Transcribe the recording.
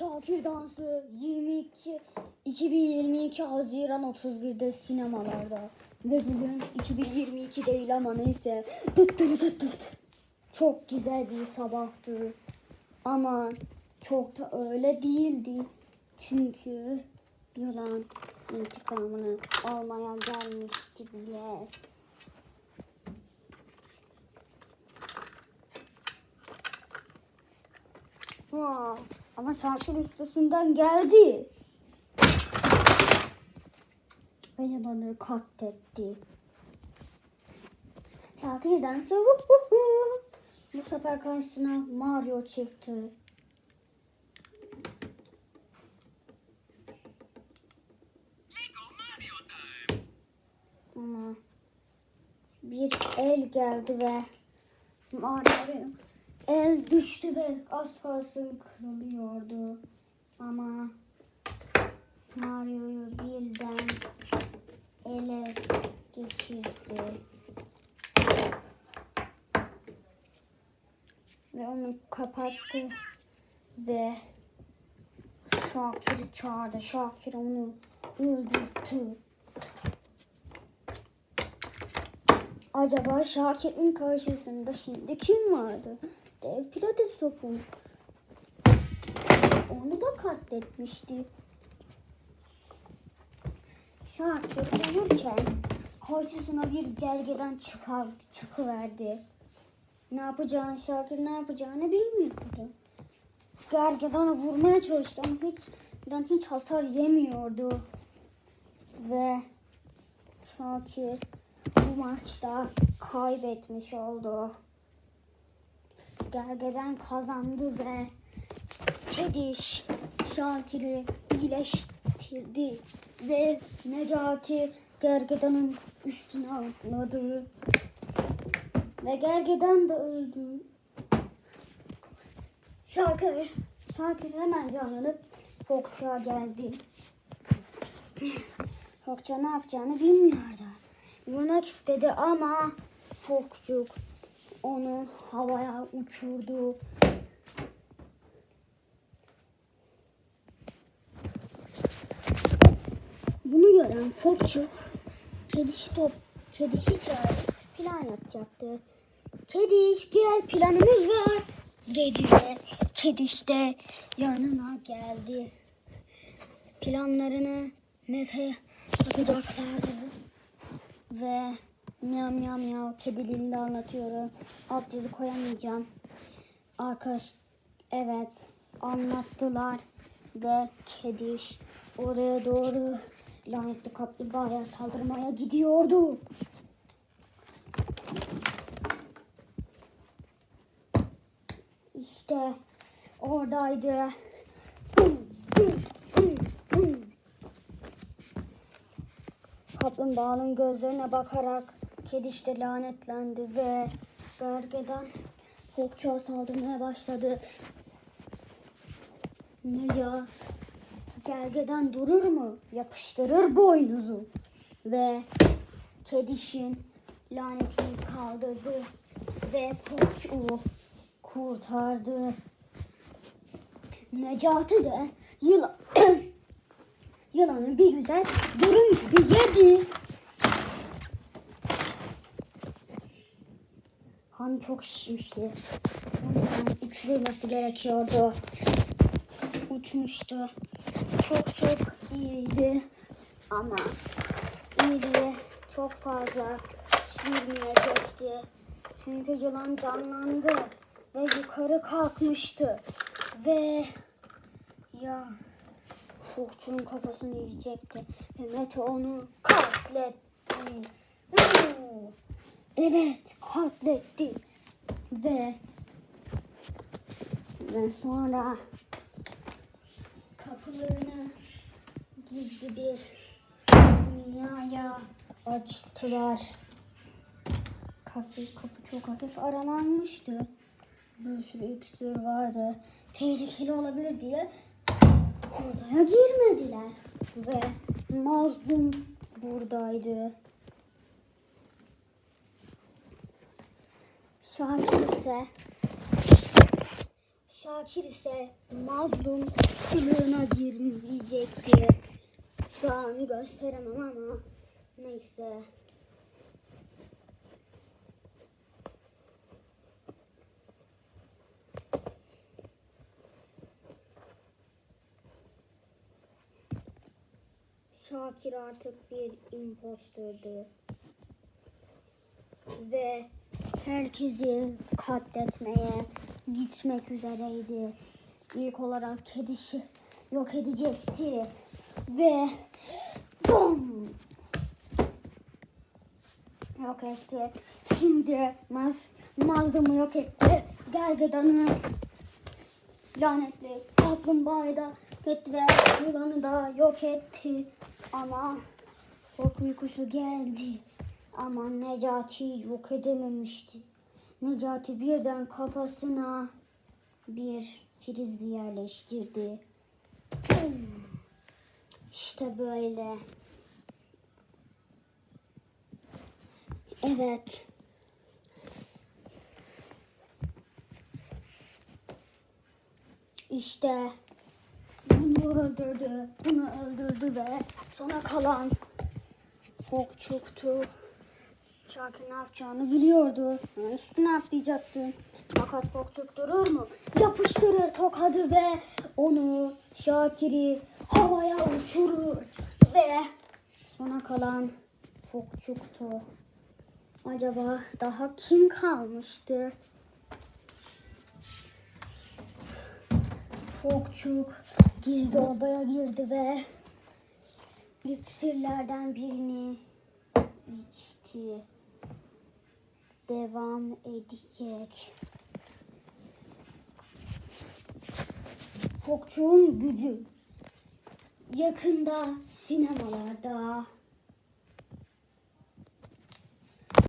Şakir Dansı 22 2022 Haziran 31'de sinemalarda ve bugün 2022 değil ama neyse tut tut tut tut. Çok güzel bir sabahtı ama çok da öyle değildi çünkü yılan intikamını almaya gelmişti bile. Ha, ama Şakir üstesinden geldi. Ve yılanı katletti. Şakir'den sonra bu sefer karşısına Mario çıktı. Ama bir el geldi ve Mario'nun el düştü ve az kalsın kırılıyordu. Ama Mario'yu birden ele geçirdi. Ve onu kapattı ve Şakir'i çağırdı. Şakir onu öldürdü. Acaba Şakir'in karşısında şimdi kim vardı? Pilates topu. Onu da katletmişti. Şakir uyurken karşısına bir gergeden çıkar, çıkıverdi. Ne yapacağını Şakir ne yapacağını bilmiyordu. Gergedana vurmaya çalıştı ama hiç, hiç hasar yemiyordu. Ve Şakir bu maçta kaybetmiş oldu. Gergeden kazandı ve Kediş Şakir'i iyileştirdi ve Necati Gergedan'ın üstüne atladı. Ve Gergedan da öldü. Şakir, Şakir hemen canlanıp Fokçuğa geldi. Fokça ne yapacağını bilmiyordu. Vurmak istedi ama Fokçuk onu havaya uçurdu. Bunu gören Fokçuk kedişi top kedişi çağırıp plan yapacaktı. Kediş gel planımız var dedi ve kediş de yanına geldi. Planlarını Mete atacaklardı. Ve miyav miyav miyav kediliğini de anlatıyorum. Alt yazı koyamayacağım. Arkadaş evet anlattılar ve kediş oraya doğru lanetli kaplumbağaya saldırmaya gidiyordu. İşte oradaydı. Kaplumbağanın gözlerine bakarak kediş de lanetlendi ve gergeden fokçuğa saldırmaya başladı. Ne ya? Gergeden durur mu? Yapıştırır boynuzu. Ve kedişin lanetini kaldırdı ve fokçuğu kurtardı. Necati de yılan, yılanı bir güzel dürüm gibi yedi. Hani çok şişmişti. O yüzden uçurulması gerekiyordu. Uçmuştu. Çok çok iyiydi. Ama iyiliği çok fazla sürmeyecekti. Çünkü yılan canlandı ve yukarı kalkmıştı. Ve ya Fokçu'nun kafasını yiyecekti. Ve Mete onu katletti. Evet katletti. Ve ve sonra kapılarını gizli bir dünyaya açtılar. Kapı, kapı çok hafif aralanmıştı. Bir sürü iksir vardı. Tehlikeli olabilir diye odaya girmediler. Ve mazlum buradaydı. Şakir ise Şakir ise mazlum kılığına girmeyecekti. Şu an gösteremem ama neyse. Şakir artık bir impostördü. Ve herkesi katletmeye gitmek üzereydi. İlk olarak kedişi yok edecekti. Ve bum! Yok etti. Şimdi Maz, Mazlum'u yok etti. Gergedan'ı lanetli kaplumbağayı da etti ve yılanı da yok etti. Ama çok uykusu geldi. Ama Necati'yi yok edememişti. Necati birden kafasına bir frizli yerleştirdi. İşte böyle. Evet. İşte bunu öldürdü, bunu öldürdü ve sona kalan Fokçuk'tu. Şakir ne yapacağını biliyordu. Yani Üstüne atlayacaktı. Fakat Fokçuk durur mu? Yapıştırır tokadı ve onu Şakir'i havaya uçurur. Ve sona kalan Fokçuk'tu. Acaba daha kim kalmıştı? Fokçuk gizli odaya girdi ve iksirlerden birini içti. Devam edecek. Fokçuk'un gücü yakında sinemalarda.